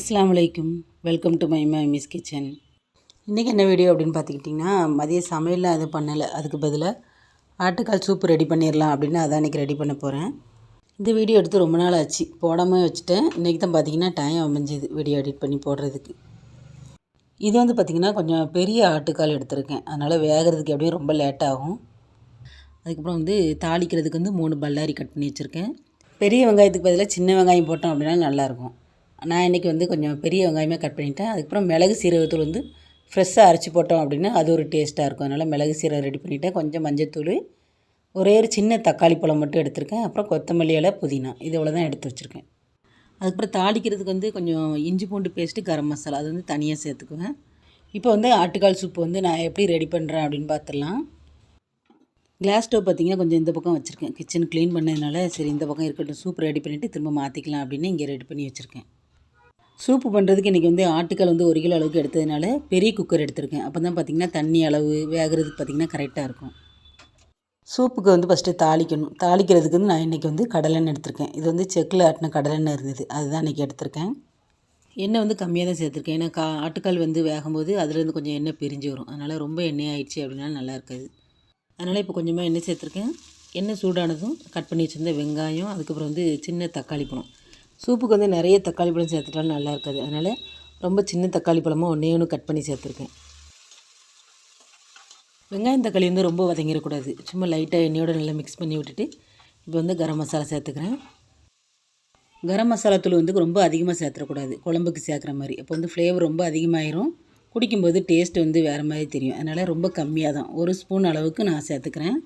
அஸ்ஸலாமு அலைக்கும் welcome to my my miss kitchen இன்றைக்கி என்ன வீடியோ அப்படின்னு பார்த்துக்கிட்டிங்கன்னா மதிய சமையலில் அது பண்ணலை. அதுக்கு பதிலாக ஆட்டுக்கால் சூப் ரெடி பண்ணிடலாம் அப்படின்னு அதான் இன்றைக்கி ரெடி பண்ண போகிறேன் இந்த வீடியோ எடுத்து ரொம்ப நாள் ஆச்சு. போடாமல் வச்சுட்டேன். இன்றைக்கி தான் பார்த்திங்கன்னா டைம் அமைஞ்சுது வீடியோ எடிட் பண்ணி போடுறதுக்கு. இது வந்து பார்த்திங்கன்னா கொஞ்சம் பெரிய ஆட்டுக்கால் எடுத்திருக்கேன். அதனால் வேகிறதுக்கு எப்படியும் ரொம்ப லேட் ஆகும். அதுக்கப்புறம் வந்து தாளிக்கிறதுக்கு வந்து மூணு பல்லாரி கட் பண்ணி வச்சுருக்கேன். பெரிய வெங்காயத்துக்கு பதிலாக சின்ன வெங்காயம் போட்டோம் அப்படின்னா நல்லாயிருக்கும் நான் இன்றைக்கி வந்து கொஞ்சம் பெரிய வெங்காயமே கட் பண்ணிட்டேன். அதுக்கப்புறம் மிளகு சீரகத்தூள் வந்து ஃப்ரெஷ்ஷாக அரைச்சி போட்டோம் அப்படின்னா அது ஒரு டேஸ்ட்டாக இருக்கும். அதனால் மிளகு சீரகம் ரெடி பண்ணிவிட்டேன் கொஞ்சம் மஞ்சத்தூள் ஒரே ஒரு சின்ன தக்காளி பழம் மட்டும் எடுத்திருக்கேன். அப்புறம் கொத்தமல்லி இலை புதினா. இது இவ்வளோ தான் எடுத்து வச்சுருக்கேன். அதுக்கப்புறம் தாளிக்கிறதுக்கு வந்து கொஞ்சம் இஞ்சி பூண்டு பேஸ்ட்டு கரம் மசாலா. அது வந்து தனியாக சேர்த்துக்குவேன். இப்போ வந்து ஆட்டுக்கால் சூப்பு வந்து நான் எப்படி ரெடி பண்ணுறேன் அப்படின்னு பார்த்துடலாம் கிளாஸ் ஸ்டவ் பார்த்திங்கன்னா கொஞ்சம் இந்த பக்கம் வச்சுருக்கேன். கிச்சன் க்ளீன் பண்ணதுனால சரி இந்த பக்கம் இருக்கட்டும். சூப் ரெடி பண்ணிவிட்டு திரும்ப மாற்றிக்கலாம் அப்படின்னு இங்கே ரெடி பண்ணி வச்சுருக்கேன். சூப்பு பண்ணுறதுக்கு இன்றைக்கி வந்து ஆட்டுக்கால் வந்து ஒரு கிலோ அளவுக்கு எடுத்ததுனால பெரிய குக்கர் எடுத்திருக்கேன். அப்போ தான் பார்த்திங்கன்னா தண்ணி அளவு வேகிறதுக்கு பார்த்திங்கன்னா கரெக்டாக இருக்கும். சூப்புக்கு வந்து ஃபஸ்ட்டு தாளிக்கணும். தாளிக்கிறதுக்கு வந்து நான் இன்றைக்கி வந்து கடலெண்ணெய் எடுத்திருக்கேன். இது வந்து செக்கில் ஆட்டின கடலெண்ணெய் இருந்தது. அதுதான் இன்றைக்கி எடுத்திருக்கேன். எண்ணெய் வந்து கம்மியாக தான் சேர்த்துருக்கேன். ஏன்னா கா ஆட்டுக்கால் வந்து வேகும்போது அதுலேருந்து கொஞ்சம் எண்ணெய் பிரிஞ்சு வரும். அதனால் ரொம்ப எண்ணெய் ஆயிடுச்சு அப்படின்னா நல்லா இருக்காது. அதனால் இப்போ கொஞ்சமாக எண்ணெய் சேர்த்துருக்கேன். எண்ணெய் சூடானதும் கட் பண்ணி வச்சுருந்த வெங்காயம் அதுக்கப்புறம் வந்து சின்ன தக்காளி பழம். சூப்புக்கு வந்து நிறைய தக்காளி பழம் சேர்த்துட்டாலும் நல்லா இருக்காது. அதனால் ரொம்ப சின்ன தக்காளி பழமாக ஒன்றே ஒன்று கட் பண்ணி சேர்த்துருக்கேன். வெங்காயம் தக்காளி வந்து ரொம்ப வதங்கிடக்கூடாது. சும்மா லைட்டாக எண்ணெயோடு நல்லா மிக்ஸ் பண்ணி விட்டுட்டு இப்போ வந்து கரம் மசாலா சேர்த்துக்கிறேன். கரம் மசாலா தூள் வந்து ரொம்ப அதிகமாக சேர்த்துடக்கூடாது. குழம்புக்கு சேர்க்குற மாதிரி. அப்போ வந்து ஃப்ளேவர் ரொம்ப அதிகமாகிரும் குடிக்கும்போது டேஸ்ட் வந்து வேறு மாதிரி தெரியும். அதனால் ரொம்ப கம்மியாக தான் ஒரு ஸ்பூன் அளவுக்கு நான் சேர்த்துக்கிறேன்.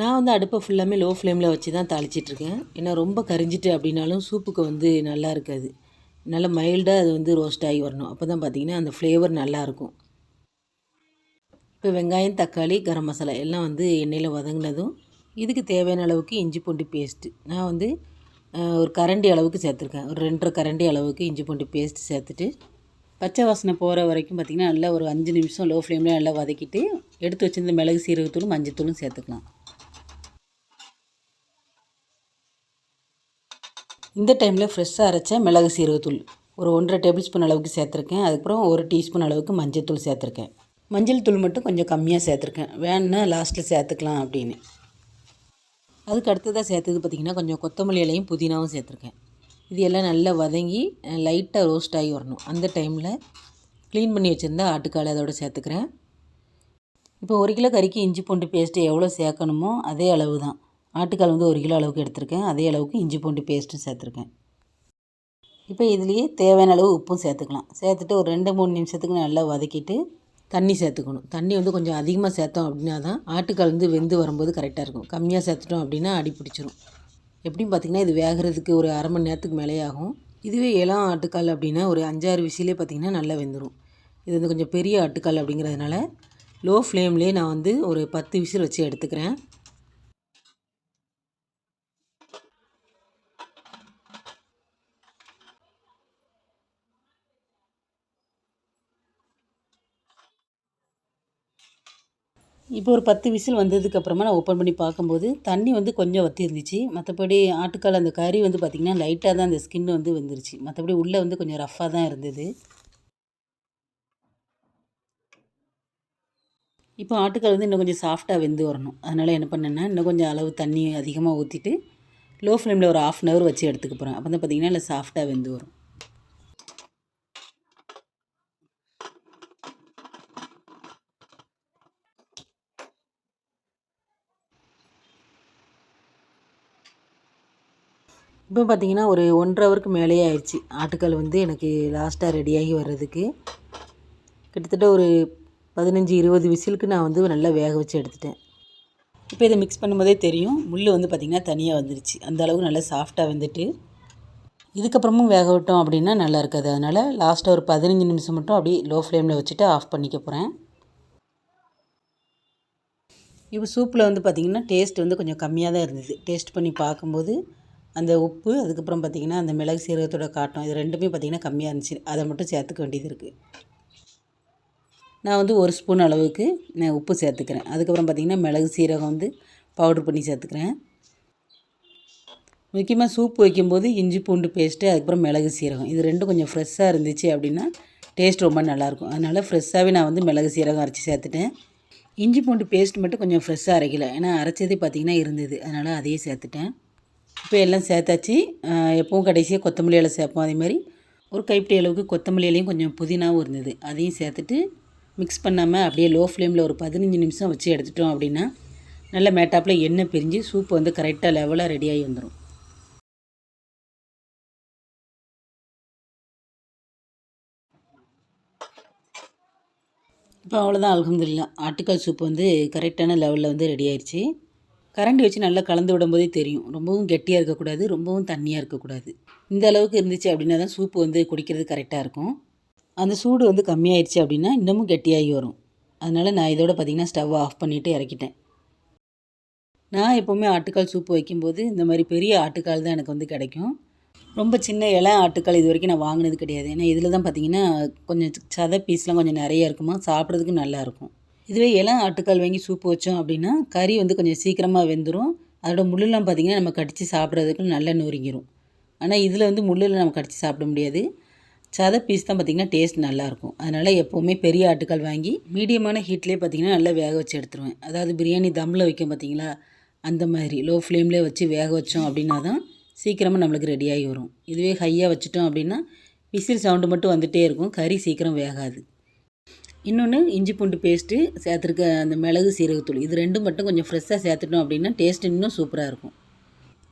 நான் வந்து அடுப்பை ஃபுல்லாமே லோ ஃப்ளேமில் வச்சு தான் தாளிச்சிட்ருக்கேன் ஏன்னா ரொம்ப கரிஞ்சிட்டு அப்படின்னாலும் சூப்புக்கு வந்து நல்லா இருக்காது. நல்லா மைல்டாக அது வந்து ரோஸ்ட் ஆகி வரணும். அப்போ தான் பார்த்திங்கன்னா அந்த ஃப்ளேவர் நல்லாயிருக்கும் இப்போ வெங்காயம் தக்காளி கரம் மசாலா எல்லாம் வந்து எண்ணெயில் வதங்கினதும் இதுக்கு தேவையான அளவுக்கு இஞ்சி பூண்டு பேஸ்ட்டு நான் வந்து ஒரு கரண்டி அளவுக்கு சேர்த்துருக்கேன். ஒரு ரெண்டரை கரண்டி அளவுக்கு இஞ்சி பூண்டு பேஸ்ட்டு சேர்த்துட்டு பச்சை வாசனை போகிற வரைக்கும் பார்த்திங்கன்னா நல்லா ஒரு அஞ்சு நிமிஷம் லோ ஃப்ளேமில் நல்லா வதக்கிட்டு எடுத்து வச்சுருந்த மிளகு சீரகத்தூளும் மஞ்சத்தூளும் சேர்த்துக்கலாம். இந்த டைமில் ஃப்ரெஷ்ஷாக அரைச்ச மிளகு சீரகத்தூள். ஒரு ஒன்றரை டேபிள் ஸ்பூன் அளவுக்கு சேர்த்துருக்கேன். அதுக்கப்புறம் ஒரு டீஸ்பூன் அளவுக்கு மஞ்சள் தூள் சேர்த்துருக்கேன். மஞ்சள் தூள் மட்டும் கொஞ்சம் கம்மியாக சேர்த்துருக்கேன். வேணுன்னா லாஸ்ட்டில் சேர்த்துக்கலாம் அப்படின்னு. அதுக்கு அடுத்ததாக சேர்த்தது பார்த்திங்கன்னா கொஞ்சம் கொத்தமல்லி இலையும் புதினாவும் சேர்த்துருக்கேன். இது எல்லாம் நல்லா வதங்கி லைட்டாக ரோஸ்ட் ஆகி வரணும். அந்த டைமில் க்ளீன் பண்ணி வச்சுருந்தா ஆட்டுக்காலை அதோடு சேர்த்துக்கிறேன். இப்போ ஒரு கிலோ கறிக்கு இஞ்சி பூண்டு பேஸ்ட்டு எவ்வளோ சேர்க்கணுமோ அதே அளவு தான் ஆட்டுக்கால் வந்து ஒரு கிலோ அளவுக்கு எடுத்திருக்கேன். அதே அளவுக்கு இஞ்சி பூண்டு பேஸ்ட்டும் சேர்த்துருக்கேன். இப்போ இதுலேயே தேவையான அளவு உப்பும் சேர்த்துக்கலாம். சேர்த்துட்டு ஒரு ரெண்டு மூணு நிமிஷத்துக்கு நல்லா வதக்கிட்டு தண்ணி சேர்த்துக்கணும். தண்ணி வந்து கொஞ்சம் அதிகமாக சேர்த்தோம் அப்படின்னா தான் ஆட்டுக்கால் வந்து வெந்து வரும்போது கரெக்டாக இருக்கும். கம்மியாக சேர்த்துட்டோம் அப்படின்னா அடி பிடிச்சிரும். எப்படியும் பார்த்திங்கன்னா இது வேகிறதுக்கு ஒரு அரை மணி நேரத்துக்கு மேலே ஆகும். இதுவே இளம் ஆட்டுக்கால் அப்படின்னா ஒரு அஞ்சாறு விசிலே பார்த்திங்கன்னா நல்லா வெந்துடும் இது வந்து கொஞ்சம் பெரிய ஆட்டுக்கால் அப்படிங்கிறதுனால லோ ஃப்ளேம்லேயே நான் வந்து ஒரு பத்து விசில் வச்சு எடுத்துக்கிறேன். இப்போ ஒரு பத்து விசில் வந்ததுக்கப்புறமா நான் ஓப்பன் பண்ணி பார்க்கும்போது தண்ணி வந்து கொஞ்சம் வற்றி இருந்துச்சு மற்றபடி ஆட்டுக்கால் அந்த கறி வந்து பார்த்திங்கன்னா லைட்டாக தான் அந்த ஸ்கின் வந்து வந்துருச்சு. மற்றபடி உள்ளே வந்து கொஞ்சம் ரஃப்பாக தான் இருந்தது. இப்போ ஆட்டுக்கால் வந்து இன்னும் கொஞ்சம் சாஃப்டாக வெந்து வரணும். அதனால் என்ன பண்ணேன்னா இன்னும் கொஞ்சம் அளவு தண்ணி அதிகமாக ஊற்றிட்டு லோ ஃப்ளேமில் ஒரு ஆஃப் அன் ஹவர் வச்சு எடுத்துக்க போகிறேன் அப்போ தான் பார்த்திங்கன்னா இல்லை சாஃப்டாக வெந்து வரும். இப்போ பார்த்தீங்கன்னா ஒரு ஒன்றரை ஹவருக்கு மேலேயே ஆயிடுச்சு. ஆட்டுக்கால் வந்து எனக்கு லாஸ்ட்டாக ரெடியாகி வர்றதுக்கு. கிட்டத்தட்ட ஒரு பதினஞ்சு இருபது விசிலுக்கு நான் வந்து நல்லா வேக வச்சு எடுத்துட்டேன். இப்போ இதை மிக்ஸ் பண்ணும்போதே தெரியும். முள் வந்து பார்த்திங்கன்னா தனியாக வந்துருச்சு. அந்த அளவுக்கு நல்லா சாஃப்டாக வந்துட்டு. இதுக்கப்புறமும் வேக விட்டோம் அப்படின்னா நல்லா இருக்காது. அதனால் லாஸ்ட்டாக ஒரு பதினஞ்சு நிமிஷம் மட்டும் அப்படியே லோ ஃப்ளேமில் வச்சுட்டு ஆஃப் பண்ணிக்க போகிறேன் இப்போ சூப்பில் வந்து பார்த்திங்கன்னா டேஸ்ட் வந்து கொஞ்சம் கம்மியாக தான் இருந்தது. டேஸ்ட் பண்ணி பார்க்கும்போது அந்த உப்பு அதுக்கப்புறம் பார்த்திங்கன்னா அந்த மிளகு சீரகத்தோட காட்டம் இது ரெண்டுமே பார்த்திங்கன்னா கம்மியாக இருந்துச்சு. அதை மட்டும் சேர்த்துக்க வேண்டியது இருக்குது நான் வந்து ஒரு ஸ்பூன் அளவுக்கு நான் உப்பு சேர்த்துக்கிறேன். அதுக்கப்புறம் பார்த்திங்கன்னா மிளகு சீரகம் வந்து பவுட்ரு பண்ணி சேர்த்துக்கிறேன். முக்கியமாக சூப் வைக்கும்போது இஞ்சி பூண்டு பேஸ்ட்டு அதுக்கப்புறம் மிளகு சீரகம். இது ரெண்டும் கொஞ்சம் ஃப்ரெஷ்ஷாக இருந்துச்சு அப்படின்னா டேஸ்ட் ரொம்ப நல்லாயிருக்கும். அதனால் ஃப்ரெஷ்ஷாகவே நான் வந்து மிளகு சீரகம் அரைச்சி சேர்த்துட்டேன். இஞ்சி பூண்டு பேஸ்ட் மட்டும் கொஞ்சம் ஃப்ரெஷ்ஷாக அரைக்கல. ஏன்னா அரைச்சதே பார்த்திங்கன்னா இருந்தது. அதனால் அதையே சேர்த்துட்டேன். இப்போ எல்லாம் சேர்த்தாச்சு எப்பவும் கடைசியாக கொத்தமல்லி இலை சேர்ப்போம் அதே மாதிரி. ஒரு கைப்பிடி அளவுக்கு கொத்தமல்லி இலையும் கொஞ்சம் புதினாவும் இருந்தது. அதையும் சேர்த்துட்டு மிக்ஸ் பண்ணாமல் அப்படியே லோ ஃப்ளேமில் ஒரு பதினஞ்சு நிமிஷம் வச்சு எடுத்துட்டோம் அப்படின்னா நல்ல மேட்டாப்பில் எண்ணெய் பிரிஞ்சு சூப் வந்து கரெக்டாக லெவலாக ரெடியாகி வந்துடும் இப்போ அவ்வளோதான் அல்ஹம்துலில்லாஹ். ஆட்டுக்கால் சூப் வந்து கரெக்டான லெவலில் வந்து ரெடி ஆயிடுச்சு கரண்டி வச்சு நல்லா கலந்து விடும்போதே தெரியும். ரொம்பவும் கெட்டியாக இருக்கக்கூடாது ரொம்பவும் தண்ணியாக இருக்கக்கூடாது. இந்த அளவுக்கு இருந்துச்சு அப்படின்னா தான் சூப்பு வந்து குடிக்கிறது கரெக்டாக இருக்கும். அந்த சூடு வந்து கம்மியாயிடுச்சு அப்படின்னா இன்னமும் கெட்டியாகி வரும். அதனால் நான் இதோட பார்த்திங்கன்னா ஸ்டவ் ஆஃப் பண்ணிவிட்டு இறக்கிட்டேன். நான் எப்போவுமே ஆட்டுக்கால் சூப்பு வைக்கும்போது இந்த மாதிரி பெரிய ஆட்டுக்கால் தான் எனக்கு வந்து கிடைக்கும். ரொம்ப சின்ன இலை ஆட்டுக்கால் இது வரைக்கும் நான் வாங்கினது கிடையாது. ஏன்னா இதில் தான் பார்த்தீங்கன்னா கொஞ்சம் சத பீஸ்லாம் கொஞ்சம் நிறைய இருக்குமா சாப்பிட்றதுக்கு நல்லாயிருக்கும் இதுவே இளம் ஆட்டுக்கால் வாங்கி சூப்பு வச்சோம் அப்படின்னா கறி வந்து கொஞ்சம் சீக்கிரமாக வெந்துடும் அதோட முள்ளெல்லாம் பார்த்திங்கன்னா நம்ம கடித்து சாப்பிட்றதுக்கு நல்லா நொறுங்கிடும் ஆனால் இதில் வந்து முள்ளில் நம்ம கடித்து சாப்பிட முடியாது. சத பீஸ் தான் பார்த்திங்கன்னா டேஸ்ட் நல்லாயிருக்கும் அதனால் எப்போவுமே பெரிய ஆட்டுக்கால் வாங்கி மீடியமான ஹீட்லேயே பார்த்திங்கன்னா நல்லா வேக வச்சு எடுத்துருவேன். அதாவது பிரியாணி தம்மில் வைக்கும் பார்த்தீங்களா அந்த மாதிரி லோ ஃப்ளேம்லேயே வச்சு வேக வச்சோம் அப்படின்னா தான் சீக்கிரமாக நம்மளுக்கு ரெடியாகி வரும். இதுவே ஹையாக வச்சுட்டோம் அப்படின்னா விசில் சவுண்டு மட்டும் வந்துகிட்டே இருக்கும். கறி சீக்கிரம் வேகாது. இன்னொன்று இஞ்சி பூண்டு பேஸ்ட்டு சேர்த்துருக்க அந்த மிளகு சீரகத்தூள் இது ரெண்டும் மட்டும் கொஞ்சம் ஃப்ரெஷ்ஷாக சேர்த்துட்டோம் அப்படின்னா டேஸ்ட் இன்னும் சூப்பராக இருக்கும்.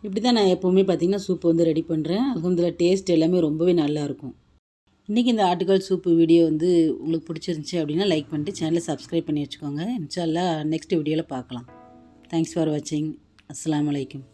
இப்படி தான் நான் எப்போவுமே பார்த்திங்கன்னா சூப் வந்து ரெடி பண்ணுறேன் அல்ஹம்துலில்லாஹ் டேஸ்ட் எல்லாமே ரொம்பவே நல்லாயிருக்கும் இன்றைக்கி இந்த ஆட்டுக்கால் சூப்பு வீடியோ வந்து உங்களுக்கு பிடிச்சிருந்துச்சி அப்படின்னா லைக் பண்ணிட்டு சேனலை சப்ஸ்கிரைப் பண்ணி வச்சுக்கோங்க. இன்ஷால்லா நெக்ஸ்ட் வீடியோவில் பார்க்கலாம். தேங்க்ஸ் ஃபார் வாட்சிங் அஸ்லாம் அலைக்கும்.